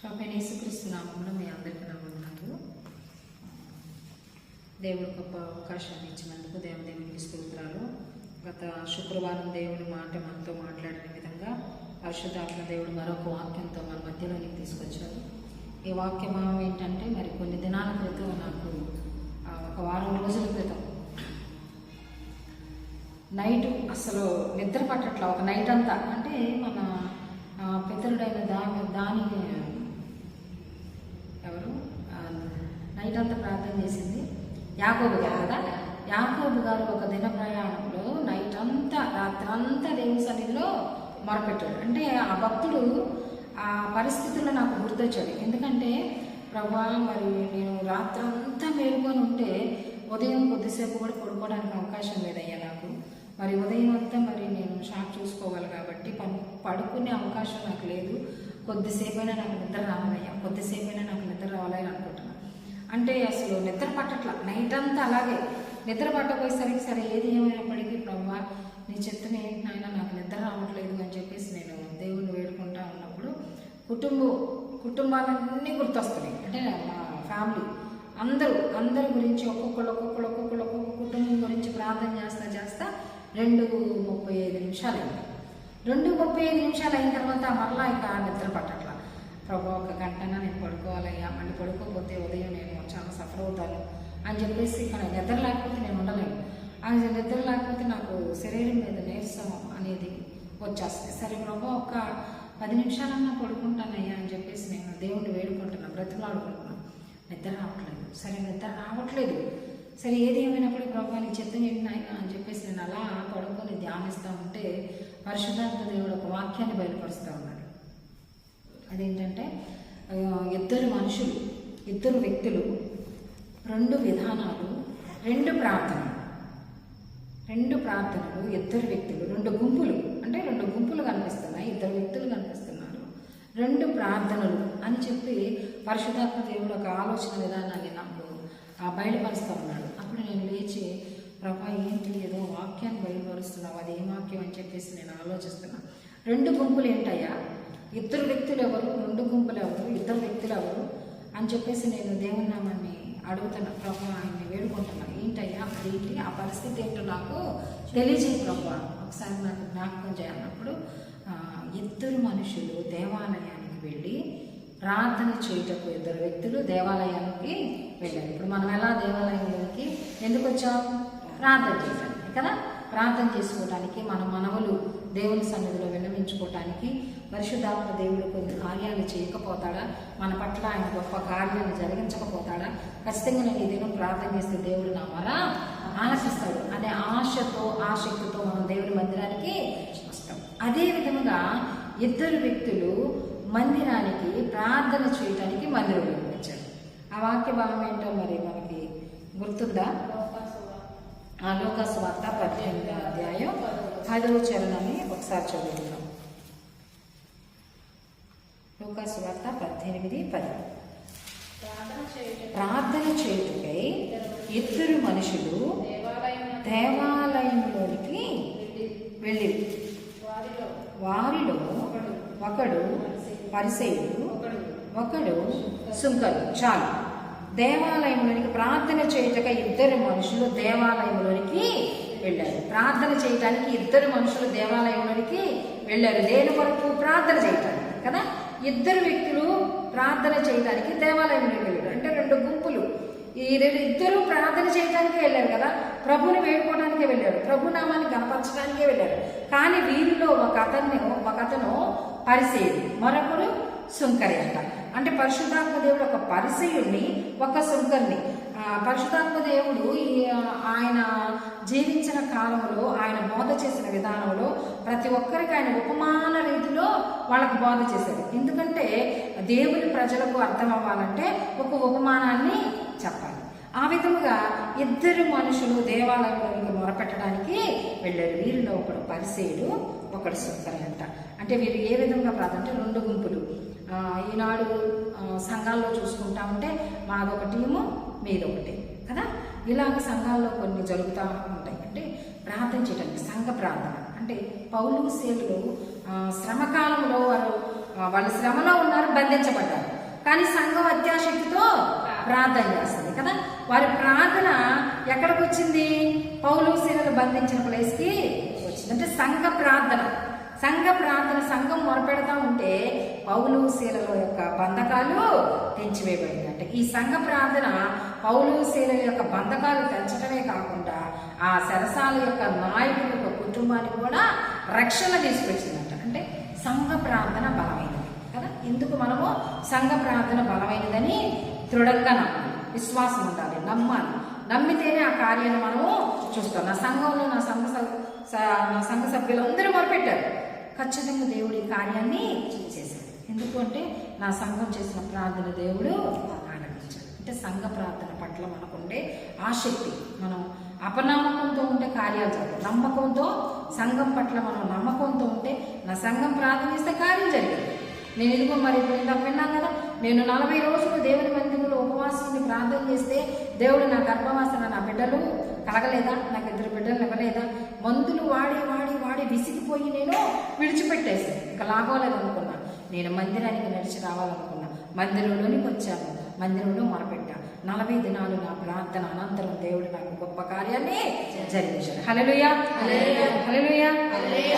ప్రభైన యేసుక్రీస్తు నామంలో మీ అందరికీ నమ్మకాలు దేవుడు గొప్ప అవకాశాన్ని ఇచ్చినందుకు దేవదేవునికి స్తోత్రాలు. గత శుక్రవారం దేవుని మాట మనతో మాట్లాడిన విధంగా పరిశుద్ధాత్మ దేవుడు మరొక వాక్యంతో మన మధ్యలోనికి తీసుకొచ్చారు ఈ వాక్యం ఏంటంటే మరి కొన్ని దినాల క్రితం నాకు ఒక వారం రోజుల క్రితం నైట్ అసలు నిద్ర పట్టట్ల ఒక నైట్ అంతా. అంటే మన పితరుడైన దాని దాని ఎవరు ఆ, నైట్ అంతా ప్రార్థన చేసింది. యాకోబు గారు కదా? యాకోబు గారు ఒక దిన ప్రయాణంలో నైట్ అంతా రాత్రంతా దేవుని సన్నిధిలో మొరపెట్టాడు. అంటే ఆ భక్తుడు ఆ పరిస్థితుల్లో నాకు గుర్తొచ్చాడు. ఎందుకంటే ప్రభా మరి నేను రాత్రంతా మేలుకొని ఉంటే ఉదయం కొద్దిసేపు కూడా పడుకోవడానికి అవకాశం లేదయ్యా నాకు. మరి ఉదయం అంతా మరి నేను షాప్ చూసుకోవాలి కాబట్టి పడుకునే అవకాశం నాకు లేదు. కొద్దిసేపైనా నాకు నిద్ర రావాలయ్యా. కొద్దిసేపైనా నాకు నిద్ర రావాలని అనుకుంటున్నాను. అంటే అసలు నిద్ర పట్టట్ల. నైట్ అంతా అలాగే. నిద్ర పట్టపోయేసరికి సరే ఏది ఏమైనప్పటికీ ప్రభా నీ చెత్తని ఏంటి నాయన నాకు నిద్ర రావట్లేదు అని చెప్పేసి నేను దేవుణ్ణి వేడుకుంటా ఉన్నప్పుడు కుటుంబం కుటుంబాలన్నీ గుర్తొస్తున్నాయి. అంటే మా ఫ్యామిలీ అందరూ అందరి గురించి ఒక్కొక్కళ్ళు ఒక్కొక్కళ్ళు ఒక్కొక్కళ్ళు ఒక్కొక్క కుటుంబం గురించి ప్రార్థన చేస్తా చేస్తా రెండు ముప్పై ఐదు నిమిషాలు అయింది. రెండు ముప్పై ఐదు నిమిషాలు అయిన తర్వాత మరలా ఇక నిద్ర పట్టట్ల. ప్రభు ఒక గంటన? నేను పడుకోవాలయ్యా. మళ్ళీ పడుకోకపోతే ఉదయం నేను చాలా సఫర్ అవుతాను. అని చెప్పేసి ఇక్కడ నిద్ర లేకపోతే నేను ఉండలేను. ఆ నిద్ర లేకపోతే నాకు శరీరం మీద నీరసం అనేది వచ్చేస్తుంది. సరే ప్రభు ఒక పది నిమిషాలన్నా పడుకుంటానయ్యా అని చెప్పేసి నేను దేవుణ్ణి వేడుకుంటున్నాను బ్రతిమలాడుకుంటున్నాను నిద్ర రావట్లేదు. సరే నిద్ర రావట్లేదు. సరే ఏది ఏమైనప్పుడు ప్రభు నీ చెత్త నాయన అని చెప్పేసి నేను అలా పడుకొని ధ్యానిస్తూ ఉంటే పరిశుద్ధాత్మ దేవుడు ఒక వాక్యాన్ని బయలుపరుస్తూ ఉన్నాడు. అదేంటంటే ఇద్దరు మనుషులు ఇద్దరు వ్యక్తులు రెండు విధానాలు రెండు ప్రార్థనలు. రెండు ప్రార్థనలు ఇద్దరు వ్యక్తులు రెండు గుంపులు. అంటే రెండు గుంపులు కనిపిస్తున్నాయి ఇద్దరు వ్యక్తులు కనిపిస్తున్నారు. రెండు ప్రార్థనలు అని చెప్పి పరిశుధాత్మ దేవుడు ఒక ఆలోచన విధానాన్ని నాకు ఆ బయలుపరుస్తూ ఉన్నాడు. అప్పుడు నేను లేచి ప్రభా ఏంటి ఏదో వాక్యాన్ని బయలుపరుస్తున్నావు? అది ఏం వాక్యం? అని చెప్పేసి నేను ఆలోచిస్తున్నా. రెండు గుంపులు ఏంటయ్యా? ఇద్దరు వ్యక్తులు ఎవరు? రెండు గుంపులు ఎవరు? ఇద్దరు వ్యక్తులు ఎవరు? అని చెప్పేసి నేను దేవుని నామాన్ని అడుగుతున్నా. ప్రభు ఆయన్ని వేడుకుంటున్నా. ఏంటయ్యా? అదేంటి ఆ పరిస్థితి ఏంటో నాకు తెలియజేయి ప్రభు. ఒకసారి నాకు జ్ఞాపకం చేయాలన్నప్పుడు ఇద్దరు మనుషులు దేవాలయానికి వెళ్ళి ప్రార్థన చేయుటకు ఇద్దరు వ్యక్తులు దేవాలయానికి వెళ్ళారు. ఇప్పుడు మనం ఎలా దేవాలయంలోకి ఎందుకు వచ్చాం? ప్రార్థన చేయడానికి కదా? ప్రార్థన చేసుకోవడానికి మన మనవలు దేవుని సన్నిధిలో విన్నవించుకోవటానికి పరిశుద్ధాత్మ దేవుడు కొన్ని కార్యాలు చేయకపోతాడా? మన పట్ల ఆయన గొప్ప కార్యాలు జరిగించకపోతాడా? ఖచ్చితంగా నేను ఈ దినం ప్రార్థన చేస్తే దేవుడు నా మరా ఆలసిస్తాడు అనే ఆశతో ఆసక్తితో మనం దేవుడి మందిరానికి వస్తాం. అదే విధముగా ఇద్దరు వ్యక్తులు మందిరానికి ప్రార్థన చేయటానికి మందిరంలోకి వచ్చారు ఆ వాక్య భావం ఏంటో మరి మనకి గుర్తుందా? ఆ లోక వార్త పద్దెనిమిది అధ్యాయం పదవ చరణాన్ని ఒకసారి చదువుతున్నాం లోకాసు వార్త పద్దెనిమిది పది. ప్రార్థన చేయుటకు ఇద్దరు మనుషులు దేవాలయంలోనికి వెళ్ళి వారిలో ఒకడు పరిసేయుడు ఒకడు ఒకడు సుంకరు చాలు. దేవాలయంలోనికి ప్రార్థన చేయటక ఇద్దరు మనుషులు దేవాలయంలోనికి వెళ్ళారు. ప్రార్థన చేయటానికి ఇద్దరు మనుషులు దేవాలయంలోనికి వెళ్ళారు. దేని కొరకు? ప్రార్థన చేయటానికి కదా? ఇద్దరు వ్యక్తులు ప్రార్థన చేయడానికి దేవాలయంలోకి వెళ్ళారు. అంటే రెండు గుంపులు. ఈ రెండు ఇద్దరు ప్రార్థన చేయడానికి వెళ్ళారు కదా. ప్రభుని వేడుకోవడానికి వెళ్ళారు. ప్రభు నామాన్ని కనపరచడానికే వెళ్ళారు. కానీ వీరిలో ఒక అతన్ని ఒక అతను పరిసేయుడు మరొకడు సుంకరి అంట. అంటే పరిశుద్ధాత్మ దేవుడు ఒక పరిసయుడిని ఒక సుంకర్ని ఆ, దేవుడు ఈ ఆయన జీవించిన కాలంలో ఆయన బోధ చేసిన విధానంలో ప్రతి ఒక్కరికి ఆయన ఉపమాన రీతిలో వాళ్ళకు బోధ చేశాడు. ఎందుకంటే దేవుని ప్రజలకు అర్థం అవ్వాలంటే ఒక ఉపమానాన్ని చెప్పాలి. ఆ విధముగా ఇద్దరు మనుషులు దేవాలయంలోకి మొరపెట్టడానికి వెళ్ళారు. వీరిలో ఒకడు పరిసేయుడు ఒకడు సుంకరి అంట అంటే వీరు ఏ విధంగా ప్రార్థన రెండు గుంపులు. ఈనాడు సంఘాల్లో చూసుకుంటా ఉంటే మాదొక టీము మీదొకటి. కదా? ఇలాగ సంఘాల్లో కొన్ని జరుగుతూ ఉంటాయి అంటే ప్రార్థన చేయడానికి సంఘ ప్రార్థన. అంటే పౌలు సేవలు శ్రమకాలంలో వారు వాళ్ళ వాళ్ళు శ్రమలో ఉన్నారు బంధించబడ్డారు. కానీ సంఘం అత్యాశక్తితో ప్రార్థన చేస్తుంది కదా? వారి ప్రార్థన ఎక్కడికి వచ్చింది పౌలు శీలలు బంధించిన ప్లేస్కి వచ్చింది. అంటే సంఘ ప్రార్థన. సంఘ ప్రార్థన సంఘం మొరపెడతా ఉంటే పౌలు శీలల యొక్క బంధకాలు తెంచివేయబడిందంటే ఈ సంఘ ప్రార్థన పౌలు శీలల యొక్క బంధకాలు తెంచడమే కాకుండా ఆ సరసాల యొక్క నాయకుడి యొక్క కుటుంబానికి కూడా రక్షణ తీసుకొచ్చిందంట. అంటే సంఘ ప్రార్థన బలమైనది కదా? ఎందుకు మనము సంఘ ప్రార్థన బలమైనదని దృఢంగా నమ్మాలి విశ్వాసం ఉండాలి నమ్మాలి. నమ్మితేనే ఆ కార్యాన్ని మనము చూస్తాం. నా సంఘంలో నా సంఘ స- నా సంఘ సభ్యులందరూ మొదలుపెట్టారు ఖచ్చితంగా దేవుడు ఈ కార్యాన్ని చేశాడు ఎందుకంటే నా సంఘం చేసిన ప్రార్థన దేవుడు అంటే సంఘ ప్రార్థన పట్ల మనకుండే ఆసక్తి. మనం అపనమ్మకంతో ఉంటే కార్యాలు జరగదు నమ్మకంతో సంఘం పట్ల మనం నమ్మకంతో ఉంటే నా సంఘం ప్రార్థనిస్తే కార్యం జరిగింది. నేను ఇదిగో మరి ఇప్పుడు ఇందాక విన్నాను కదా నేను నలభై రోజులు దేవుని మందిరంలో ఉపవాసం ప్రార్థన చేస్తే దేవుడు నా గర్భవాసన నా బిడ్డలు కలగలేదా? నాకు ఇద్దరు బిడ్డలు ఇవ్వలేదా? మందులు వాడి వాడి వాడి విసిగిపోయి నేను విడిచిపెట్టేసాను ఇక లాగోలేదు నేను మందిరానికి నడిచి రావాలనుకున్నా. మందిరంలోనికి వచ్చాను. మందిరంలో మొరపెట్టాను నలభై దినాలు నా ప్రార్థన అనంతరం దేవుడు నాకు గొప్ప కార్యాన్ని జరిగించాడు. హల్లెలూయా. హల్లెలూయా.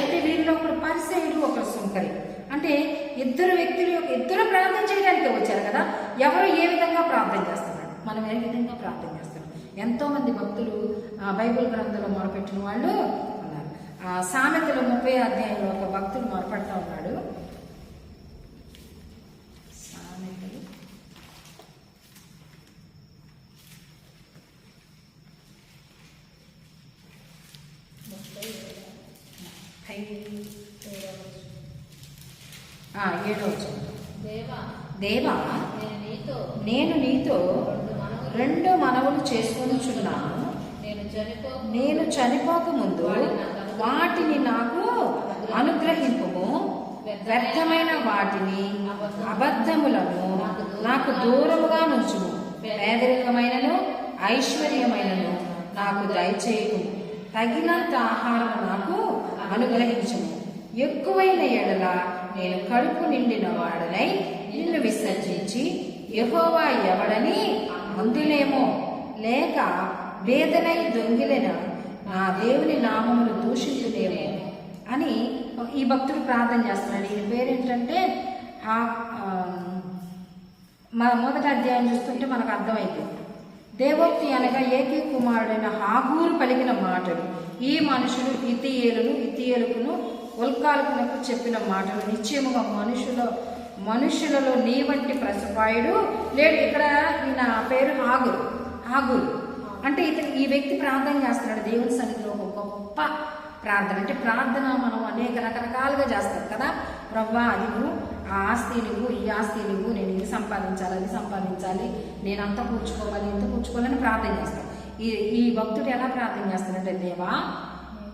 అంటే వీరిలో ఒకడు పరిసేయుడు ఒకడు సుంకరి. అంటే ఇద్దరు వ్యక్తులు ఇద్దరు ప్రార్థన చేయడానికి వచ్చారు కదా ఎవరు ఏ విధంగా ప్రార్థన చేస్తున్నారు? మనం ఏ విధంగా ప్రార్థన చేస్తున్నాం? ఎంతో మంది భక్తులు బైబిల్ గ్రంథంలో మొరపెట్టిన వాళ్ళు ఉన్నారు. సామెతలు ముప్పై అధ్యాయంలో ఒక భక్తుడు మొరపెడతా ఉన్నాడు సామెతలు ఆ, ఏడో వచనం. దేవా నేను నీతో నేను నీతో రెండు మనవులు చేసుకొనిచున్నాను. నేను చనిపో నేను చనిపోక ముందు వాటిని నాకు అనుగ్రహింపుము. వ్యర్థమైన వాటిని అబద్ధములను నాకు దూరముగా నుంచుము. పేదరికమైనను ఐశ్వర్యమైనను నాకు దయచేయము. తగినంత ఆహారం నాకు అనుగ్రహించము. ఎక్కువైన ఎడల నేను కడుపు నిండిన వాడనై నిన్ను విసర్జించి యహోవా ఎవడని అందులేమో లేక వేదనై దొంగిలిన నా దేవుని నామమును దూషించులేమో అని ఈ భక్తుడు ప్రార్థన చేస్తున్నాడు. ఈయన పేరేంటంటే ఆ, మన మొదటి అధ్యాయం చూస్తుంటే మనకు అర్థమైంది. దేవోక్తి అనగా ఏకే కుమారుడైన హాగూరు పలికిన మాటలు. ఈ మనుషులు ఇతియేలును ఇతియేలుకును ఉల్కాలకునకు చెప్పిన మాటలు. నిశ్చయముగా మనుషుల మనుషులలో నీ వంటి ప్రసపాయుడు లేడు. ఇక్కడ ఈయన పేరు హాగురు. హాగురు. అంటే ఇతను ఈ వ్యక్తి ప్రార్థన చేస్తున్నాడు. దేవుని సన్నిధిలో ఒక గొప్ప ప్రార్థన. అంటే ప్రార్థన మనం అనేక రకరకాలుగా చేస్తాం కదా. ప్రవ్వా అది నువ్వు. ఆ ఆస్తి నువ్వు ఈ ఆస్తి నువ్వు. నేను ఇది సంపాదించాలి అది సంపాదించాలి. నేను అంత కూర్చుకోవాలి ఇంత కూర్చుకోవాలని ప్రార్థన చేస్తాను ఈ ఈ భక్తుడు ఎలా ప్రార్థన చేస్తాడంటే దేవా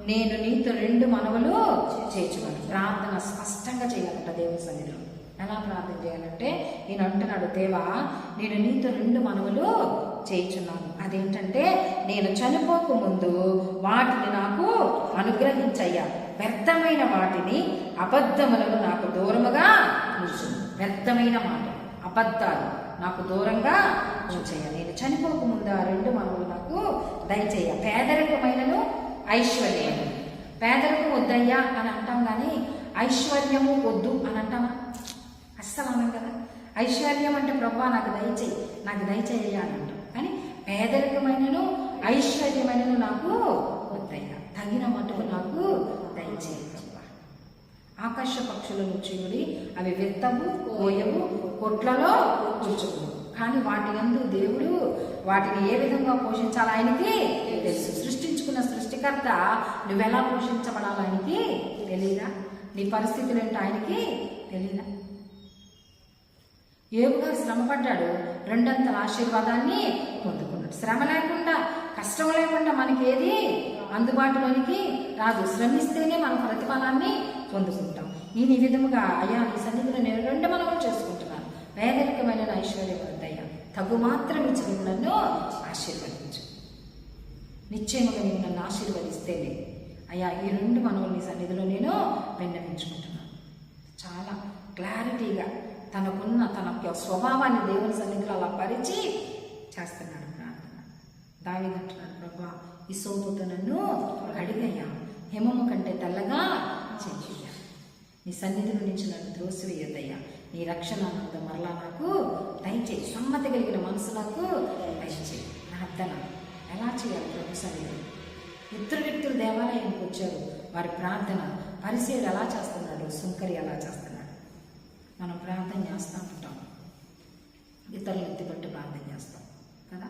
నేను నీతో రెండు మనవలు చేర్చుకోవాలి ప్రార్థన స్పష్టంగా చేయాలంట దేవుని సన్నిధిలో. ఎలా ప్రార్థన చేయాలంటే నేను అంటున్నాడు దేవా నేను నీతో రెండు మనవులు చేయించున్నాను. అదేంటంటే నేను చనిపోక ముందు వాటిని నాకు అనుగ్రహించయ్యా. వ్యర్థమైన వాటిని అబద్ధములను నాకు దూరముగా ఉంచు. వ్యర్థమైన మాట అబద్ధాలు నాకు దూరంగా ఉంచయ్య. నేను చనిపోక ముందు ఆ రెండు మనవులు నాకు దయచేయ పేదరికమైనను ఐశ్వర్యము. పేదరికం వద్దయ్యా అని అంటాం కానీ ఐశ్వర్యము వద్దు అని అంటామా? అస్సలు అనం కదా. ఐశ్వర్యం అంటే ప్రభా నాకు దయచేయి నాకు దయచేయాలంట. అని కానీ పేదరికమైనను ఐశ్వర్యమైనను నాకు వద్దయ్యా. తగిన మటుకు నాకు దయచేయి ఆకాశ పక్షులను చీముడి అవి విత్తము కోయవు కొట్లలో కూర్చుకును కానీ వాటి యందు దేవుడు వాటిని ఏ విధంగా పోషించాలో ఆయనకి తెలుసు. సృష్టించుకున్న సృష్టికర్త నువ్వెలా పోషించబడాలి ఆయనకి తెలీదా? నీ పరిస్థితులు ఏంటో ఆయనకి తెలీదా? ఏబు గారు శ్రమ పడ్డాడు రెండంతల ఆశీర్వాదాన్ని పొందుకున్నాడు. శ్రమ లేకుండా కష్టం లేకుండా మనకి ఏది అందుబాటులోనికి రాదు. శ్రమిస్తేనే మనం ప్రతిఫలాన్ని పొందుకుంటాం. ఈ విధముగా అయ్యా నీ సన్నిధిలో నేను రెండు మనవులు చేసుకుంటున్నాను. పేదరికమైన నా వద్దయ్యా. తగు మాత్రం ఇచ్చి నన్ను ఆశీర్వదించు. నిశ్చయముగా నీవు నన్ను ఆశీర్వదిస్తేనే అయ్యా ఈ రెండు మనవులు నీ సన్నిధిలో నేను విన్నవించుకుంటున్నాను. చాలా క్లారిటీగా తనకున్న తన యొక్క స్వభావాన్ని దేవుని సన్నిధిలో అలా పరిచి చేస్తున్నాడు ప్రార్థన. దావిదంటున్నాడు ప్రభా ఈ సోపుతో నన్ను అడిగయ్యా హిమము కంటే తెల్లగా చెయ్యయ్యా నీ సన్నిధిలో నుంచి నన్ను త్రోసివేయద్దయ్యా. నీ రక్షణ ఆనందం మరలా నాకు దయచేయి. సమ్మతి కలిగిన మనసు నాకు దయచేయి. ప్రార్థన. ఎలా చేయాలి ప్రభు సన్నిధిలో ఇద్దరు వ్యక్తులు దేవాలయానికి వచ్చారు. వారి ప్రార్థన పరిశీలి ఎలా చేస్తున్నాడు? సుంకరి ఎలా చేస్తున్నాడు మనం ప్రార్థన చేస్తూ ఉంటాం. ఇతరులు ఎత్తిపెట్టి ప్రార్థన చేస్తాం. కదా?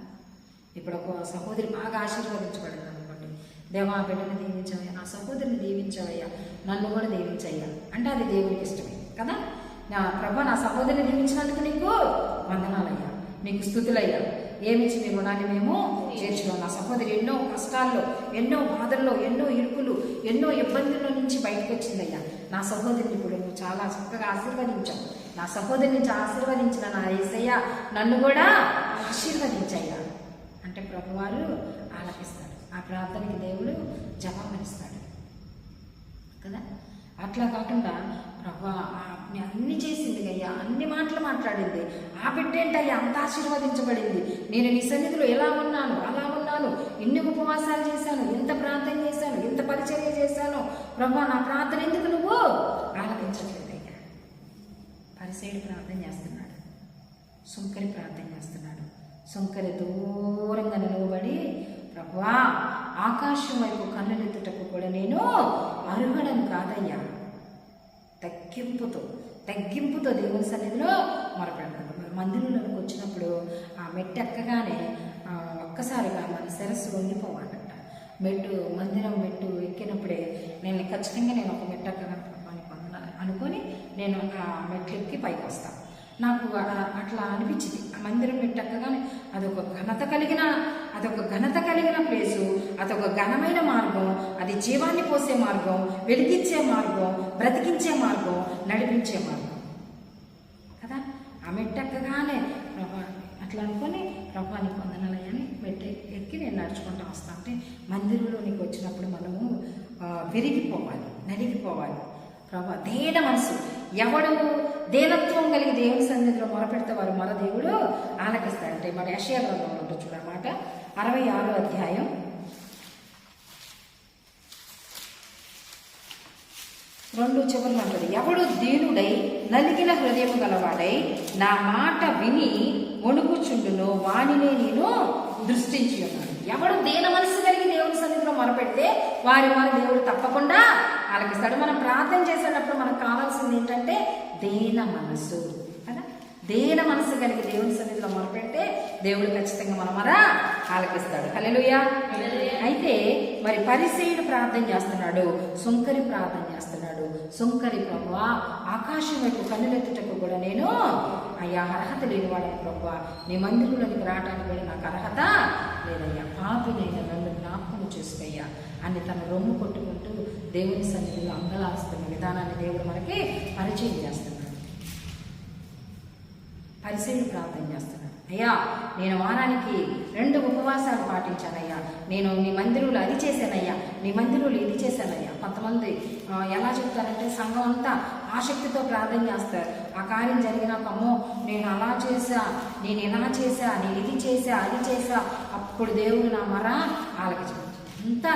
ఇప్పుడు ఒక సహోదరి బాగా ఆశీర్వదించబడింది అనుకోండి. దేవా బిడ్డని దీవించవయ్యా నా సహోదరిని దీవించవయ్యా నన్ను కూడా దీవించయ్యా అంటే అది దేవునికి ఇష్టమే. కదా? నా ప్రభా నా సహోదరిని దీవించినందుకు నీకు వందనాలయ్యా నీకు స్థుతులయ్యా. ఏమిచ్చి మీ రుణాన్ని మేము చేర్చున్నాం నా సహోదరి ఎన్నో కష్టాల్లో ఎన్నో బాధల్లో ఎన్నో ఇరుకులు ఎన్నో ఇబ్బందుల నుంచి బయటకు వచ్చిందయ్యా. నా సహోదరిని ఇప్పుడు నువ్వు చాలా చక్కగా ఆశీర్వదించావు. నా సహోదరి నుంచి ఆశీర్వదించిన నా ఏసయ్య నన్ను కూడా ఆశీర్వదించయ్యా. అంటే ప్రభువారు ఆలపిస్తాడు ఆ ప్రార్థనకి దేవుడు జవాబునిస్తాడు కదా? అట్లా కాకుండా ప్రభా అన్ని చేసింది అయ్యా. అన్ని మాటలు మాట్లాడింది. ఆ బిడ్డేంటయ్యా అంత ఆశీర్వదించబడింది. నేను నీ సన్నిధిలో ఎలా ఉన్నాను? అలా ఉన్నాను. ఎన్ని ఉపవాసాలు చేశాను? ఎంత ప్రార్థన చేశాను? ఎంత పరిచర్య చేశాను? ప్రభా నా ప్రార్థన ఎందుకు నువ్వు? ఆలకించట్లేదయ్యా పరిసేడు ప్రార్థన చేస్తున్నాడు. సుంకరి ప్రార్థన చేస్తున్నాడు. సుంకరి దూరంగా నిలవబడి ప్రభా ఆకాశం వైపు కన్నులెత్తుటకు కూడా నేను అర్హుడను కాదయ్యా. తగ్గింపుతో తగ్గింపుతో దేవుని సన్నిధిలో మొరపెడతాను మరి మందిరంలోకి వచ్చినప్పుడు ఆ మెట్టెక్కగానే ఒక్కసారిగా మన శిరస్సు వండిపోవాలి మెట్టు మందిరం మెట్టు ఎక్కినప్పుడే నేను ఖచ్చితంగా నేను ఒక మెట్టు ఎక్కగానే అనుకొని నేను ఆ మెట్లు ఎక్కి పైకి వస్తాను నాకు అట్లా అనిపించింది. ఆ మందిరం పెట్టక్కగానే అదొక ఘనత కలిగిన అదొక ఘనత కలిగిన ప్లేసు. అదొక ఘనమైన మార్గం. అది జీవాన్ని పోసే మార్గం వెలిగించే మార్గం బ్రతికించే మార్గం నడిపించే మార్గం. కదా? ఆ మెట్టక్కగానే అట్లా అనుకొని ప్రభాని పొందనాలని పెట్టి ఎక్కి నేను నడుచుకుంటూ వస్తా. అంటే మందిరంలోనికి వచ్చినప్పుడు మనము విరిగిపోవాలి నలిగిపోవాలి. ప్రభా దేన మనసు. ఎవడు దేనత్వం కలిగి దేవుని సన్నిధిలో మొరపెడితే వారు మన దేవుడు ఆలకిస్తాడంటే మన యశయ గ్రంథంలో ఉంటుంది చూడమాట. అరవై ఆరో అధ్యాయం. రెండు చివరిలో ఉంటుంది. ఎవడు దీనుడై నలిగిన హృదయం గలవాడై నా మాట విని వణుకుచుండును వాణినే నేను దృష్టించి ఉన్నాను ఎవడు దేన మనసు కలిగి దేవుని సన్నిధిలో మొరపెడితే వారి వారి దేవుడు తప్పకుండా ఆలకిస్తాడు మనం ప్రార్థన చేసేటప్పుడు మనకు కావాల్సింది ఏంటంటే దేన మనసు దేన మనసు కలిగి దేవుని సన్నిధిలో మొరపెడితే దేవుడు ఖచ్చితంగా మన మర ఆలకిస్తాడు. హల్లెలూయా. అయితే మరి పరిసేయుడు ప్రార్థన చేస్తున్నాడు. సుంకరి ప్రార్థన చేస్తున్నాడు. సుంకరి ప్రభు ఆకాశం వైపు కన్నులెత్తుటకు కూడా నేను అయ్యా అర్హత లేని వాళ్ళని ప్రభు నీ మందిరంలోనికి రావడానికి కూడా నాకు అర్హత లేదయ్యా. పాపినైనా నన్ను జ్ఞాపకం చేసుకోయ్యా. అని తన రొమ్ము కొట్టుకుంటూ దేవుని సన్నిధిలో అంగలాస్తున్న విధానాన్ని దేవుడు మనకి పరిచయం చేస్తున్నాడు. పరిశీలి ప్రార్థన చేస్తున్నాడు అయ్యా నేను వారానికి రెండు ఉపవాసాలు పాటించానయ్యా. నేను నీ మందిరులు అది చేశానయ్యా. నీ మందిరులు ఇది చేశానయ్యా. కొంతమంది ఎలా చెప్తారంటే సంఘం అంతా ఆసక్తితో ప్రార్థన చేస్తారు. ఆ కార్యం జరిగినాక అమ్మో నేను అలా చేశా నేను ఇలా చేశా నేను ఇది చేశా అది చేశా అప్పుడు దేవుడు నా మరా ఆలకించాడు ఇంత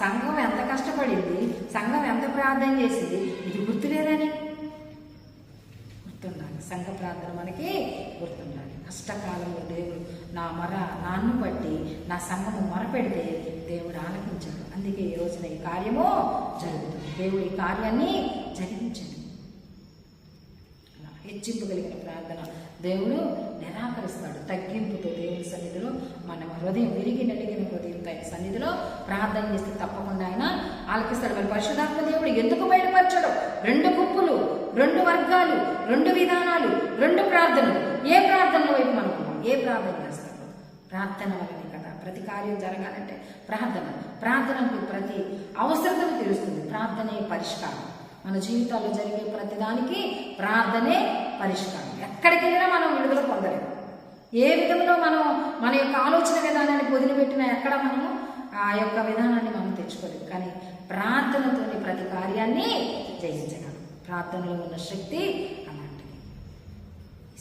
సంఘం ఎంత కష్టపడింది సంఘం ఎంత ప్రార్థన చేసింది ఇది గుర్తులేదని సంఘ ప్రార్థన మనకి గుర్తుండాలి. కష్టకాలంలో దేవుడు నా మర నాన్ను బట్టి నా సంఘము మొరపెడితే దేవుడు ఆలకించాడు. అందుకే ఈ రోజున ఈ కార్యము జరుగుతుంది. దేవుడు ఈ కార్యాన్ని జరిగించండి. అలా హెచ్చింపు కలిగిన ప్రార్థన దేవుడు నిరాకరిస్తాడు. తగ్గింపుతో దేవుని సన్నిధిలో మన హృదయం విరిగి నలిగిన హృదయంతో ఆయన సన్నిధిలో ప్రార్థన చేస్తే తప్పకుండా ఆయన ఆలకిస్తాడు. మరి పరిశుధాత్మ దేవుడు ఎందుకు బయటపరచడు రెండు గుంపులు రెండు వర్గాలు రెండు విధానాలు రెండు ప్రార్థనలు. ఏ ప్రార్థనల వైపు మనకు ఏ ప్రార్థన చేస్తాడు ప్రార్థన వలనే కదా. ప్రతి కార్యం జరగాలంటే ప్రార్థన. ప్రార్థనకు ప్రతి అవసరతను తెలుస్తుంది ప్రార్థనే పరిష్కారం. మన జీవితాల్లో జరిగే ప్రతిదానికి ప్రార్థనే పరిష్కారం. ఎక్కడికి వెళ్ళినా మనం విడుదల పొందలేము ఏ విధంలో మనం మన యొక్క ఆలోచన విధానాన్ని వదిలిపెట్టినా ఎక్కడ మనము ఆ యొక్క విధానాన్ని మనం తెచ్చుకోలేము కానీ ప్రార్థనతోని ప్రతి కార్యాన్ని జయించగలం. ప్రార్థనలో ఉన్న శక్తి అలాంటిది.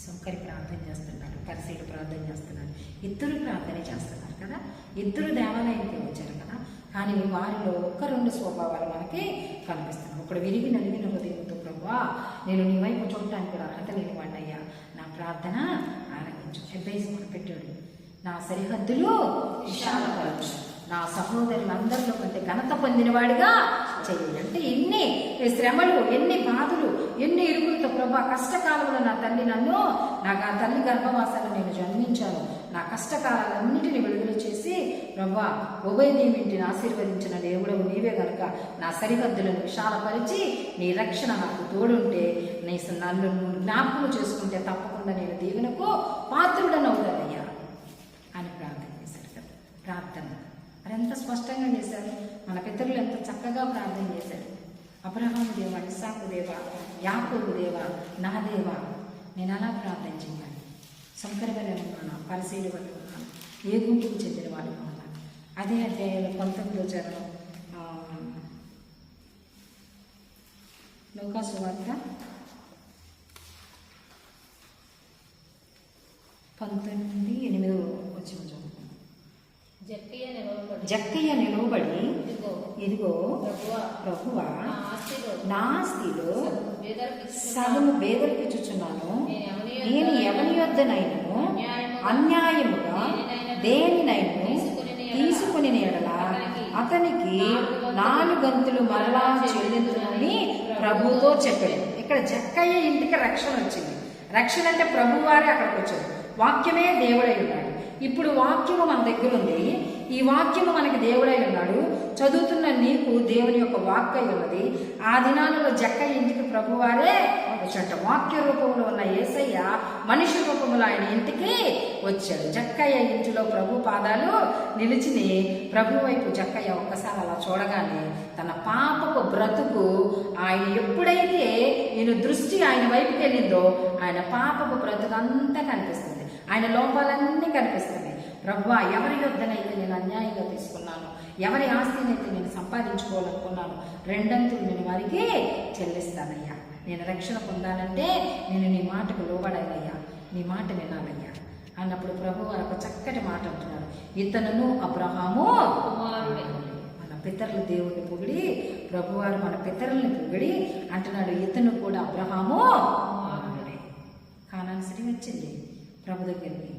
సుంకరి ప్రార్థన చేస్తున్నాడు పరిశీలి ప్రార్థన చేస్తున్నాడు ఇద్దరు ప్రార్థన చేస్తున్నారు కదా? ఇద్దరు దేవాలయానికి వచ్చారు కదా? కానీ వారిలో ఒక్క రెండు స్వభావాలు మనకి కనిపిస్తున్నాయి. ఒకడు విరిగి నలిగిన హృదయంతో ప్రభువా నేను నీ వైపు చూడటానికి కూడా అర్హత లేని వాడినయ్యా. నా ప్రార్థన ఆరంభించు. ఎబ్బేసి కూడా పెట్టాడు. నా సరిహద్దులు విశాలపరచు. నా సహోదరులందరిలో కంటే ఘనత పొందినవాడిగా చెయ్యి అంటే ఎన్ని శ్రమలు ఎన్ని బాధలు ఎన్ని ఇరుగులతో ప్రభా కష్టకాలంలో నా తల్లి నన్ను నాకు ఆ తల్లి గర్భవాసాలు నేను జన్మించాను. నా కష్టకాలాలన్నిటిని విడుదల చేసి ప్రభా ఉభయదేవి ఇంటిని ఆశీర్వదించిన దేవుడవు నీవే గనుక. నా సరిహద్దులను విశాలపరిచి నీ రక్షణ నాకు తోడుంటే నీ నన్ను జ్ఞాపకం చేసుకుంటే తప్పకుండా నేను దీవెనకు పాత్రుడనవుతానయ్యా అని ప్రార్థన చేశారు కదా. ప్రార్థన. మరి ఎంత స్పష్టంగా చేశారు. మన పితరులు ఎంత చక్కగా ప్రార్థన చేశారు. అబ్రహాం దేవ ఇసాకు దేవ యాకోబు దేవ నా దేవ నేను అలా ప్రార్థన చేయాలి. శంకరవల్లి ఉన్నాను? పరిశీలి వల్ల ఉన్నాను ఏ గుంపుకు చెందిన వాళ్ళు ఉన్నాను అదే అధ్యాయంలో పంతొమ్మిదో చరణం లోకాసు వార్త పంతొమ్మిది ఎనిమిదో వచ్చిన జక్కయ్య నిలవబడి. ఇదిగో. ప్రభువా. నా ఆస్తిలో. సగము ఇచ్చుచున్నాను నేను ఎవరి యొద్దనైనను? అన్యాయముగా దేనినైను తీసుకుని ఎడల. అతనికి నాలుగంతులు మరలా చెల్లించునని ప్రభుతో చెప్పాడు. ఇక్కడ జక్కయ్య ఇంటికి రక్షణ వచ్చింది. రక్షణ అంటే ప్రభువారే అక్కడికి వచ్చాడు వాక్యమే దేవుడై ఉన్నాడు. ఇప్పుడు వాక్యము మన దగ్గర ఉంది ఈ వాక్యము మనకి దేవుడై ఉన్నాడు. చదువుతున్న నీకు దేవుని యొక్క వాక్ అయి ఉన్నది. ఆ దినాలలో జక్క ఇంటికి ప్రభువారే వచ్చాట వాక్య రూపంలో ఉన్న యేసయ్య మనిషి రూపంలో ఆయన ఇంటికి వచ్చాడు. జక్కయ్య ఇంటిలో ప్రభు పాదాలు నిలిచిని ప్రభు వైపు జక్కయ్య ఒక్కసారి అలా చూడగానే తన పాపపు బ్రతుకు ఆయన ఎప్పుడైతే ఈయన దృష్టి ఆయన వైపుకి వెళ్ళిందో ఆయన పాపపు బ్రతుకు అంతా కనిపిస్తుంది. ఆయన లోపాలన్నీ కనిపిస్తున్నాయి. ప్రభు ఎవరి యొద్దనైతే నేను అన్యాయంగా తీసుకున్నాను ఎవరి ఆస్తిని అయితే నేను సంపాదించుకోవాలనుకున్నాను రెండంతులు నేను వారికి చెల్లిస్తానయ్యా. నేను రక్షణ పొందాలంటే నేను నీ మాటకు లోబడాలయ్యా. నీ మాట వినాలయ్యా. అన్నప్పుడు ప్రభు వారు ఒక చక్కటి మాట అంటున్నారు ఇతనును అబ్రహాము. మన పితరుల దేవుడిని పొగిడి ప్రభువారు మన పితరుల్ని పొగిడి అంటున్నాడు. ఇతను కూడా అబ్రహాము కుమారుడే. కానాని స్త్రీ వచ్చింది ప్రభు దగ్గరికి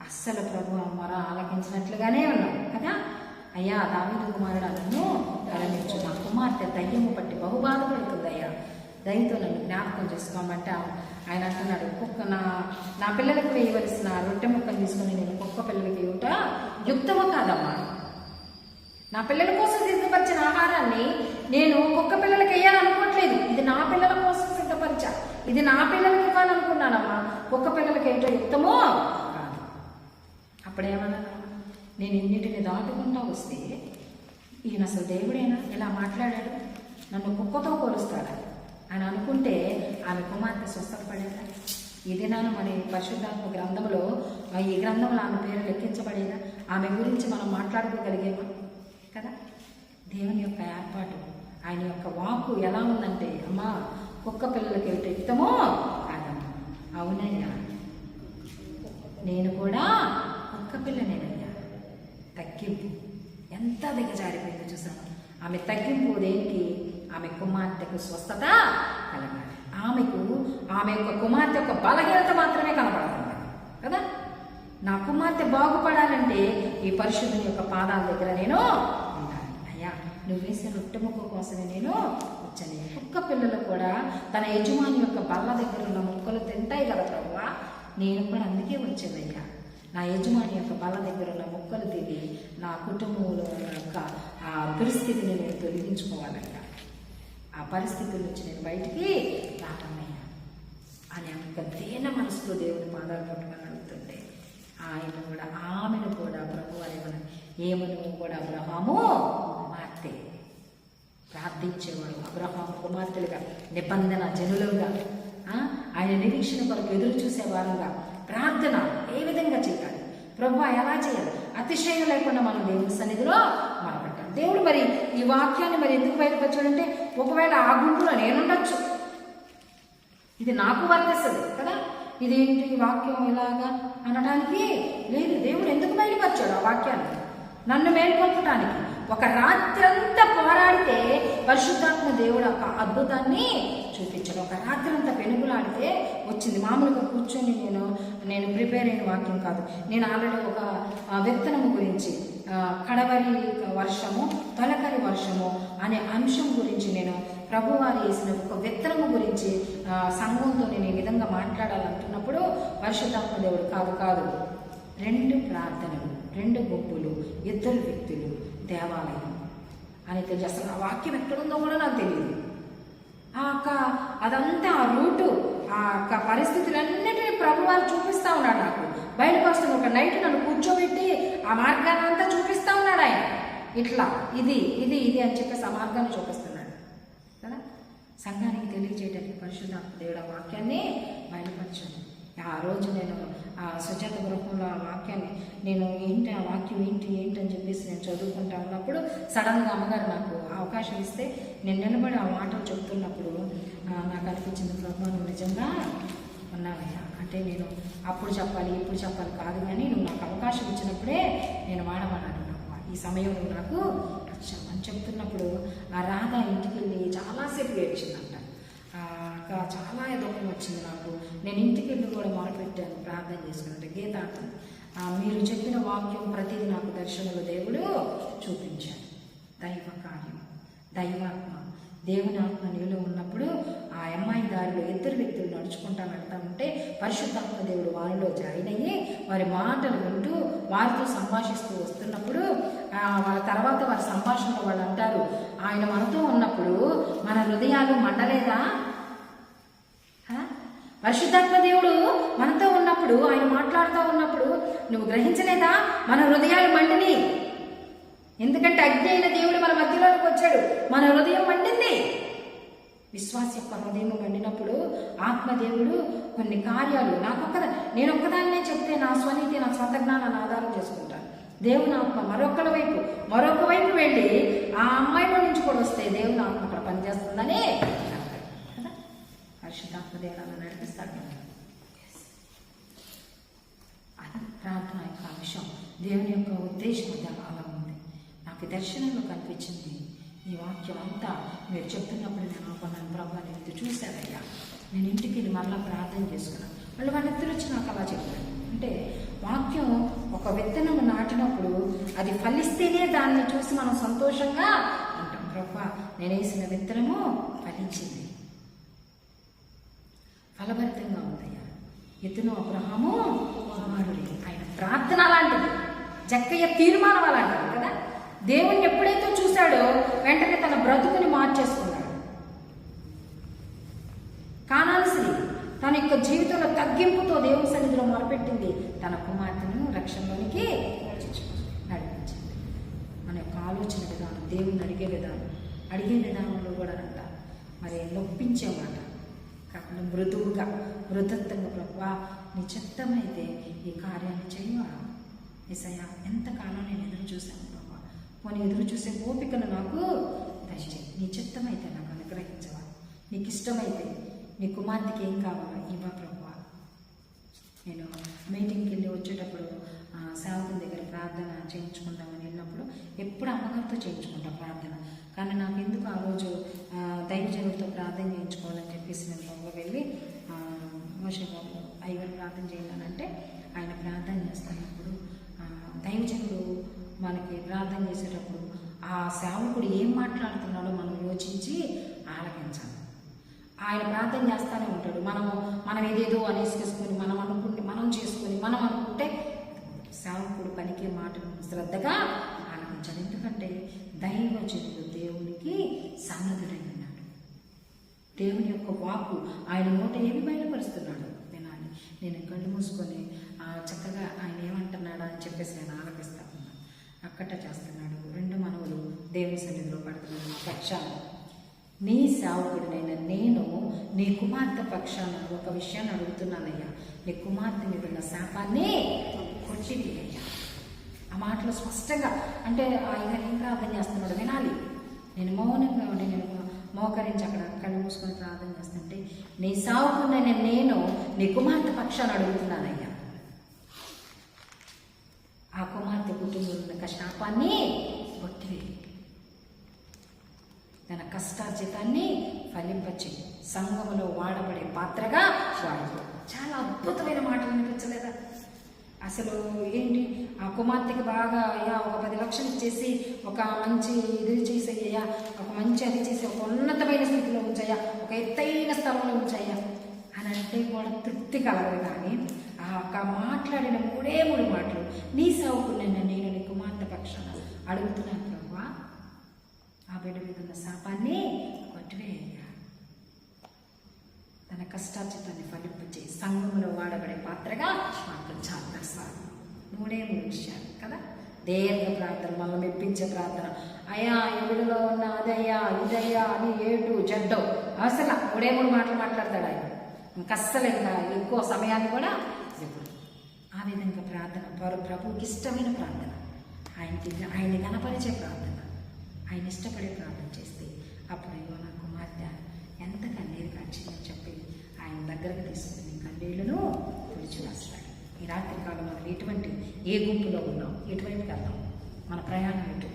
అస్సలు ప్రభు మొర ఆలకించినట్లుగానే ఉన్నాం కదా? అయ్యా దావీదు కుమారుడు నన్ను కరణించు నా కుమార్తె దయ్యము పట్టి బహు బాధపడుతుంది అయ్యా దయతో నన్ను జ్ఞాపకం చేసుకోమంట ఆయన అంటున్నాడు కుక్క నా నా పిల్లలకు వేయవలసిన రొట్టె ముక్కను తీసుకుని నేను కుక్క పిల్లలకి ఇవ్వట యుక్తము కాదమ్మా? నా పిల్లల కోసం సిద్ధపరిచిన ఆహారాన్ని నేను కుక్క పిల్లలకి వేయాలనుకోవట్లేదు. ఇది నా పిల్లల కోసం సిద్ధపరిచా. ఇది నా పిల్లలకి ఇవ్వాలనుకున్నానమ్మా. కుక్క పిల్లలకి ఏంటో యుక్తమో కాదు. అప్పుడేమన్నా నేను ఇన్నిటిని దాటుకుంటా వస్తే ఈయన అసలు దేవుడేనా? ఇలా మాట్లాడాడు. నన్ను కుక్కతో పోలుస్తాడా అని అనుకుంటే ఆమె కుమార్తె స్వస్థపడేదా? ఇది దినాన మన పరిశుద్ధాత్మ గ్రంథంలో ఆ ఈ గ్రంథంలో ఆమె పేరు లెక్కించబడేదా? ఆమె గురించి మనం మాట్లాడుకోగలిగేమా? కదా? దేవుని యొక్క ఏర్పాటు ఆయన యొక్క వాకు ఎలా ఉందంటే అమ్మా కుక్క పిల్లలకి ఏమిటి ఇష్టమో కాదమ్మా అవునయ్యా. నేను కూడా కుక్క పిల్లనేనయ్యా. తగ్గింపు. ఎంత దిగజారిపోయిందో చూసాను ఆమె తగ్గింపు దేనికి? ఆమె కుమార్తెకు స్వస్థత కలగాలి. ఆమెకు ఆమె యొక్క కుమార్తె యొక్క బలహీనత మాత్రమే కనపడుతుంది కదా? నా కుమార్తె బాగుపడాలంటే ఈ పరిశుద్ధుని యొక్క పాదాల దగ్గర నేను ఉండాలి. అయ్యా నువ్వేసే రొట్టె ముక్క కోసమే నేను వచ్చాను కుక్క పిల్లలు కూడా తన యజమాని యొక్క బల్ల దగ్గర ఉన్న ముక్కలు తింటాయి కదా ప్రభువా నేను కూడా అందుకే వచ్చేదయ్యా. నా యజమాని యొక్క బల్ల దగ్గర ఉన్న ముక్కలు తిని నా కుటుంబంలో ఉన్న యొక్క ఆ పరిస్థితిని నేను తొలగించుకోవాలయ్యా. ఆ పరిస్థితుల నుంచి నేను బయటికి రావన్నయ్యా అని ఒక దీన మనసుతో దేవుని పాదాలు పట్టుకొని అడుగుతుంటే ఆయన కూడా ఆమెను కూడా ప్రభు అని మనం ఏమను కూడా అబ్రహాము ప్రార్థించేవాడు. అబ్రహాం కుమార్తెలుగా నిబంధన జనులుగా ఆయన నిరీక్షణ కొరకు ఎదురు చూసే వారంగా ప్రార్థన ఏ విధంగా చేయాలి? ప్రభు ఎలా చేయాలి? అతిశయం లేకుండా మనం దేవుని సన్నిధిలో మొరపెట్టాలి. దేవుడు మరి ఈ వాక్యాన్ని మరి ఎందుకు బయటపరచాడంటే ఒకవేళ ఆ గుంపులో నేనుండొచ్చు. ఇది నాకు వర్తిస్తుంది కదా? ఇదేంటి వాక్యం ఇలాగా అనడానికి? లేదు దేవుడు ఎందుకు బయలుపరిచాడు ఆ వాక్యాన్ని? నన్ను మేల్కొల్పటానికి. ఒక రాత్రంతా పోరాడితే పరిశుద్ధాత్మ దేవుడు ఒక అద్భుతాన్ని చూపించాడు. ఒక రాత్రంతా పెనుగులాడితే వచ్చింది. మామూలుగా కూర్చొని నేను నేను ప్రిపేర్ అయిన వాక్యం కాదు. నేను ఆల్రెడీ ఒక విత్తనము గురించి కడవరి వర్షము తొలకరి వర్షము అనే అంశం గురించి నేను ప్రభువారు వేసిన ఒక విత్తనము గురించి సంఘంతో నేను ఈ విధంగా మాట్లాడాలంటున్నప్పుడు పరిశుద్ధాత్మ దేవుడు కాదు కాదు. రెండు ప్రార్థనలు రెండు గుంపులు ఇద్దరు వ్యక్తులు దేవాలయం. అని తెలియజేస్తాను. ఆ వాక్యం ఎక్కడుందో కూడా నాకు తెలియదు. ఆ యొక్క అదంతా ఆ రూటు ఆ యొక్క పరిస్థితులన్నిటిని ప్రభువారు చూపిస్తా ఉన్నాడు నాకు. బయటకు ఒక నైట్ నన్ను కూర్చోబెట్టి ఆ మార్గాన్ని అంతా చూపిస్తా ఉన్నాడు ఆయన. ఇట్లా ఇది ఇది ఇది అని చెప్పేసి ఆ మార్గాన్ని చూపిస్తున్నాడు. కదా? సంఘానికి తెలియజేయడానికి పరిశుద్ధాత్మ దేవుడు ఆ వాక్యాన్ని బయలుపరచాడు. ఆ రోజు నేను ఆ సుజాత గృహంలో ఆ వాక్యాన్ని నేను ఏంటి ఆ వాక్యం ఏంటి ఏంటి అని చెప్పేసి నేను చదువుకుంటా ఉన్నప్పుడు సడన్గా అమ్మగారు నాకు అవకాశం ఇస్తే నేను నిలబడి ఆ మాటలు చెప్తున్నప్పుడు నాకు అనిపించింది ప్రభు నువ్వు నిజంగా ఉన్నావయ్యా. అంటే నేను అప్పుడు చెప్పాలి ఇప్పుడు చెప్పాలి కాదు కానీ నువ్వు నాకు అవకాశం ఇచ్చినప్పుడే నేను వాడమన్నాను ఈ సమయం నాకు ఇచ్చావు అని చెప్తున్నప్పుడు ఆ రాధ ఇంటికి వెళ్ళి చాలాసేపు ఏడ్చిందంట ఆ, అక్క చాలా దుఃఖం వచ్చింది నాకు. నేను ఇంటికి వెళ్ళి కూడా మొరపెట్టాను ప్రార్థన చేసుకున్నట్టు గీత మీరు చెప్పిన వాక్యం ప్రతిదీ నాకు దర్శనంలో దేవుడు చూపించాడు. దైవ కార్యం దైవాత్మ. దేవుని ఆత్మ నీలో ఉన్నప్పుడు ఆ అమ్మాయి దారిలో ఇద్దరు వ్యక్తులు నడుచుకుంటా వెళ్తా ఉంటే పరిశుద్ధాత్మ దేవుడు వారిలో జాయిన్ అయ్యి వారి మాటలు వింటూ వారితో సంభాషిస్తూ వస్తున్నప్పుడు వాళ్ళ తర్వాత వారి సంభాషణలో వాళ్ళు అంటారు ఆయన మనతో ఉన్నప్పుడు మన హృదయాలు మండలేదా? పరిశుద్ధాత్మ దేవుడు మనతో ఉన్నప్పుడు ఆయన మాట్లాడుతూ ఉన్నప్పుడు నువ్వు గ్రహించలేదా? మన హృదయాలు మండిని. ఎందుకంటే అగ్ని అయిన దేవుడు మన మధ్యలోకి వచ్చాడు. మన హృదయం మండింది. విశ్వాస యొక్క హృదయం మండినప్పుడు ఆత్మదేవుడు కొన్ని కార్యాలు నాకొక్క నేను ఒక్కదాన్నే చెప్తే నా స్వనీతి నా స్వంత జ్ఞానాన్ని ఆధారం చేసుకుంటాను. దేవుని ఆత్మ మరొకళ్ళ వైపు మరొక వైపు వెళ్ళి ఆ అమ్మాయిలో నుంచి కూడా వస్తే దేవుని ఆత్మ అక్కడ పనిచేస్తుందని పరిశుద్ధాత్మ దేవుడు అలా నడిపిస్తాడు. అది ప్రార్థన యొక్క అంశం. దేవుని యొక్క ఉద్దేశం అలా ఉంది. నాకు దర్శనంలో కనిపించింది. ఈ వాక్యం అంతా మీరు చెప్తున్నప్పుడు నేను అనుకున్నాను ప్రభా నేను ఇది చూశానయ్యా. నేను ఇంటికి వెళ్ళి మళ్ళీ ప్రార్థన చేసుకున్నాను. మళ్ళీ వాళ్ళిద్దరు వచ్చి నాకు అలా చెప్పారు. అంటే వాక్యం ఒక విత్తనం నాటినప్పుడు అది ఫలిస్తేనే దాన్ని చూసి మనం సంతోషంగా ఉంటాం. ప్రభా నేను వేసిన విత్తనము ఫలించింది. ఫలభరితంగా ఉందయ్యా. ఇతను అబ్రహాము కుమారుడే ఆయన ప్రార్థన అలాంటిది. జక్కయ్య తీర్మానం అలాంటిది కదా? దేవుణ్ణి ఎప్పుడైతే చూశాడో వెంటనే తన బ్రతుకుని మార్చేసుకున్నాడు. కానాల్సింది తన యొక్క జీవితంలో తగ్గింపుతో దేవుని సన్నిధిలో మొరపెట్టింది తన కుమార్తెను రక్షణలోనికి నడిపించింది. మన యొక్క ఆలోచన విధానం దేవుని అడిగే విధానం అడిగే విధానంలో కూడా అంట మరి నొప్పించే మాట. కాకుండా మృదువుగా మృదత్వంగా ప్రభా నీ చిత్తమైతే ఈ కార్యాన్ని చేయవా ఎసయ్య ఎంతకాలం నేను ఎదురు చూశాను ప్రభా. పోనీ ఎదురు చూసే ఓపికను నాకు దయచేయి. నీ చిత్తమైతే నాకు అనుగ్రహించవా? నీకు ఇష్టమైతే నీ కుమార్తెకి ఏం కావాలో ఇవ్వ ప్రభా. నేను మీటింగ్కి వెళ్ళి వచ్చేటప్పుడు సేవకుల దగ్గర ప్రార్థన చేయించుకుందామని వెళ్ళినప్పుడు ఎప్పుడు అమ్మగారితో చేయించుకుంటాం ప్రార్థన. కానీ నాకు ఎందుకు ఆ రోజు దైవజనులతో ప్రార్థన చేయించుకోవాలని చెప్పేసి నేను బాగా వెళ్ళి ఆ, మోషే బాబు అయ్యగారు ప్రార్థన చేయాలంటే ఆయన ప్రార్థన చేస్తున్నప్పుడు ఆ, దైవజనుడు మనకి ప్రార్థన చేసేటప్పుడు ఆ సేవకుడు ఏం మాట్లాడుతున్నాడో మనం యోచించి ఆలకించాలి. ఆయన ప్రార్థన చేస్తూనే ఉంటాడు. మనము మనం ఏదేదో అనేసుకొని మనం అనుకుంటే మనం చేసుకొని మనం అనుకుంటే సేవకుడు పలికే మాటను శ్రద్ధగా ఆలకించాలి ఎందుకంటే దైవజనుడు దేవునికి సన్నద్ధుడై ఉన్నాడు. దేవుని యొక్క వాకు ఆయన నోట ఏమి బయలుపరుస్తున్నాడు? వినాలి. నేను కళ్ళు మూసుకొని ఆ, చక్కగా ఆయన ఏమంటున్నాడా? అని చెప్పేసి నేను ఆలకిస్తా అక్కట చేస్తున్నాడు. రెండు మనవులు దేవుని సన్నిధిలో పడుతున్నాడు పక్షాలు నీ సేవకుడినైన నేను నీ కుమార్తె పక్షాన ఒక విషయాన్ని అడుగుతున్నానయ్యా. నీ కుమార్తె మీద ఉన్న శాపాన్ని అయ్యా ఆ మాటలు స్పష్టంగా అంటే ఆయన ఏం ప్రార్థన చేస్తున్నాడు వినాలి. నేను మౌనంగా ఉండి నేను మోకరించి అక్కడ కళ్ళు మూసుకొని ప్రార్థన చేస్తుంటే నీ సావుకున్న నేను నీ కుమార్తె పక్షాన్ని అడుగుతున్నానయ్యా. ఆ కుమార్తె కుటుంబంలో ఉన్న శాపాన్ని తన కష్టార్జితాన్ని ఫలింపచి సంఘములో వాడబడే పాత్రగా వాడు. చాలా అద్భుతమైన మాటలు అనిపించలేదా అసలు ఏంటి? ఆ కుమార్తెకి బాగా అయ్యా ఒక పది లక్షలు ఇచ్చేసి ఒక మంచి ఇది చేసేయ్యా ఒక మంచి అది చేసి ఒక ఉన్నతమైన స్థితిలో ఉంచాయా ఒక ఎత్తైన స్థలంలో ఉంచాయా అని అంటే కూడా తృప్తి కలగదు కానీ ఆ ఒక్క మాట్లాడిన మూడే మూడు మాటలు నీ సౌకున్న నేను నీ కుమార్తె పక్షాన అడుగుతున్నాను ప్రభా ఆ బిడ్డ మీద ఉన్న శాపాన్ని కొట్టివేయ్యా తన కష్టార్జితాన్ని ఫలింపచే సంఘంలో వాడబడే పాత్రగా మాకు చాలా. సాగు మూడే మూడు విషయాలు కదా? దీర్ఘ ప్రార్థన మళ్ళీ మెప్పించే ప్రార్థన. అయ్యా ఎవిడిలో ఉన్న అదయ్యా ఇదయ్యా అని ఏడు జడ్డో. అసలు మూడే మూడు మాటలు మాట్లాడతాడు ఆయన. ఇంకా అస్సలు ఎక్కువ సమయాన్ని కూడా ఇవ్వడు. ఆ విధంగా ప్రార్థన వారు ఇష్టమైన ప్రార్థన. ఆయనకి ఆయన్ని కనపరిచే ప్రార్థన. ఆయన ఇష్టపడే ప్రార్థన చేస్తే అప్పుడు అయ్యో నా కుమార్తె ఎంత కన్నీరు కాచిందని చెప్పి ఆయన దగ్గరకు తీసుకుని కన్నీళ్ళను తుడిచి వేస్తాడు ఈ రాత్రి కాలం మనం ఎటువంటి ఏ గుంపులో ఉన్నాం ఎటువైపు వెళ్దాం? మన ప్రయాణం ఎటు?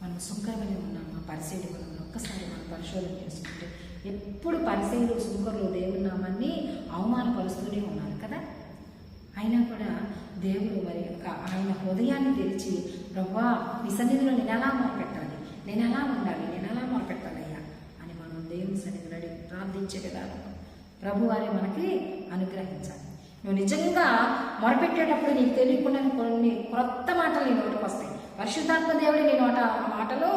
మనం సుంకరమని ఉన్నామా పరిశీలి ఉన్నామా ఒక్కసారి మనం పరిశోధన చేసుకుంటే ఎప్పుడు పరిశీలు సుంకరులు దేవుని నామాన్ని అవమానపరుస్తూనే ఉన్నారు కదా? అయినా కూడా దేవుడు మరి యొక్క ఆయన హృదయాన్ని తెరిచి ప్రభా నీ సన్నిధిలో నేను ఎలా మొరపెట్టాలి? నేను ఎలా ఉండాలి? నేను ఎలా మొరపెట్టాలయ్యా? అని మనం దేవుని సన్నిధిలో ప్రార్థించే విధానం. ప్రభు వారి మనకి అనుగ్రహించాలి. నువ్వు నిజంగా మొరపెట్టేటప్పుడు నీకు తెలియకుండా కొన్ని క్రొత్త మాటలు నీ నోటికి వస్తాయి. పరిశుద్ధాత్మ దేవుడు నీ నోట మాటలు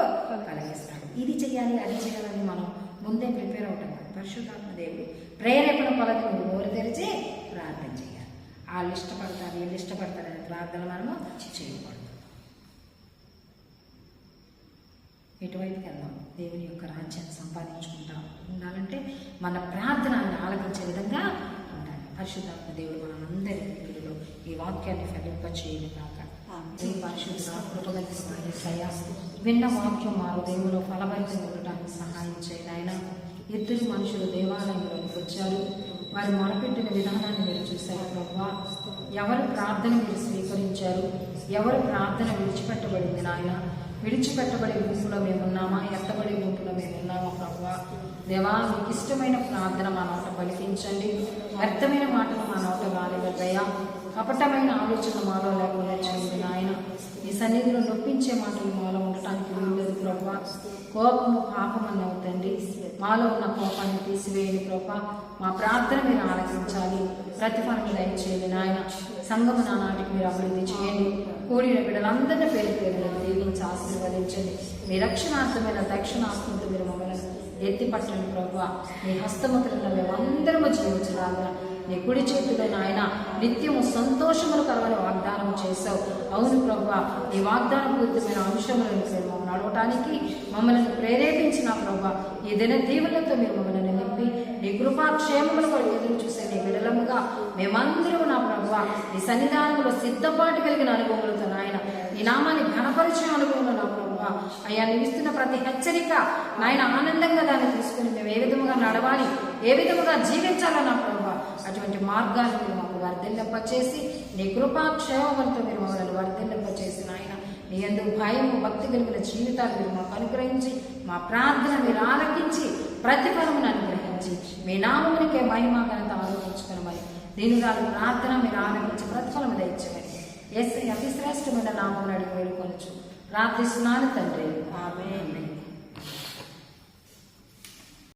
కలిగిస్తాడు. ఇది చేయాలి అది చేయాలని మనం ముందే ప్రిపేర్ అవటం పరిశుద్ధాత్మ దేవుడు ప్రేరేపణ కొలది నువ్వు నోరు తెరిచి ప్రార్థన చేయాలి వాళ్ళు ఇష్టపడతారు వీళ్ళు ఇష్టపడతారనే ప్రార్థన మనము చేయకూడదు. ఎటువైపుకి వెళ్దాం దేవుని యొక్క రాజ్యాన్ని సంపాదించుకుంటాం. ఉండాలంటే మన ప్రార్థన ఆయన ఆలకించే విధంగా ఉండాలి. పరిశుద్ధాత్మ దేవుడు మనందరి వీటిలో ఈ వాక్యాన్ని ఫలింప చేయను కాక విన్న వాక్యం మా హృదయంలో ఫలభరితం ఉండటానికి సహాయం చేయండి ఆయన ఇద్దరు మనుషులు దేవాలయంలోకి వచ్చారు. వారు మొరపెట్టిన విధానాన్ని మీరు చూశారు ప్రభా. ఎవరు ప్రార్థన మీరు స్వీకరించారు? ఎవరు ప్రార్థన విడిచిపెట్టబడింది నాయన? విడిచిపెట్టబడే గుంపులో మేమున్నామా? ఎత్తబడే గుంపులో మేమున్నామా ప్రభా దేవా మీకు ఇష్టమైన ప్రార్థన మా నోట పలికించండి. వ్యర్థమైన మాటలు మా నోట రానివ్వద్దయ్యా కపటమైన ఆలోచన మాలో లేకుండా చేయండి నాయన. నీ సన్నిధిలో నొప్పించే మాటలు మాలో ఉండటానికి వీల్లేదు ప్రభా. కోపము పాపమని అవుతండి మాలో ఉన్న కోపాన్ని తీసివేయండి ప్రభా. మా ప్రార్థన మీరు ఆలకించాలి. ప్రతిఫలం దయచేయండి నాయన. సంగము నా నాటికి మీరు అభివృద్ధి చేయండి. కూడిన బిడ్డలందరినీ పేరు పేరు దీవించి ఆశీర్వదించండి. మీ రక్షణార్థమైన దక్షిణాస్తంతో మీరు మమ్మల్ని ఎత్తి పట్టండి మీ నీ మేమందరము జీవించలాగా నీ కుడి చేతుల్లో నాయన నిత్యము సంతోషములు కలవని వాగ్దానం చేశావు. అవును ప్రభు నీ వాగ్దానం పూర్తమైన అంశములను మేము నడవటానికి మమ్మల్ని ప్రేరేపించిన ప్రభు ఈ దిన దీవులతో మీరు మమ్మల్ని నింపి నీ కృపాక్షేమములు కూడా ఎదురు చూసే నీ విడలముగా మేమందరూ నా ప్రభు నీ సన్నిధానంలో సిద్ధపాటు కలిగిన అనుభవములతో నాయన నీ నామాన్ని ఘనపరిచే అనుభవంలో నా ప్రభు అయ్యా నీవు ప్రతి హెచ్చరిక నాయన ఆనందంగా దాన్ని తీసుకుని మేము ఏ విధముగా నడవాలి ఏ విధముగా జీవించాలో నా ప్రభు అటువంటి మార్గాన్ని మీరు మాకు వర్ధిల్లపచేసి నీ కృపాక్షేమములతో మీరు మమ్మల్ని వర్ధిల్లపచేసి నాయన. నీ ఎందు భయము భక్తి కలిగిన జీవితాలు మీరు మాకు అనుగ్రహించి మా ప్రార్థన మీరు ఆలకించి ప్రతిఫలమును అనుగ్రహించి మీ నామమునికే మహిమ ఘనత ఆలోచించుకునమని దీనిరాలు ప్రార్థన మీరు ఆలకించి ప్రతిఫలం దయచేయమని. ఎస్ అతి శ్రేష్టమైన నామం అడిగి వేడుకొనచ్చు ప్రార్థిస్తున్నాను తండ్రి. ఆమె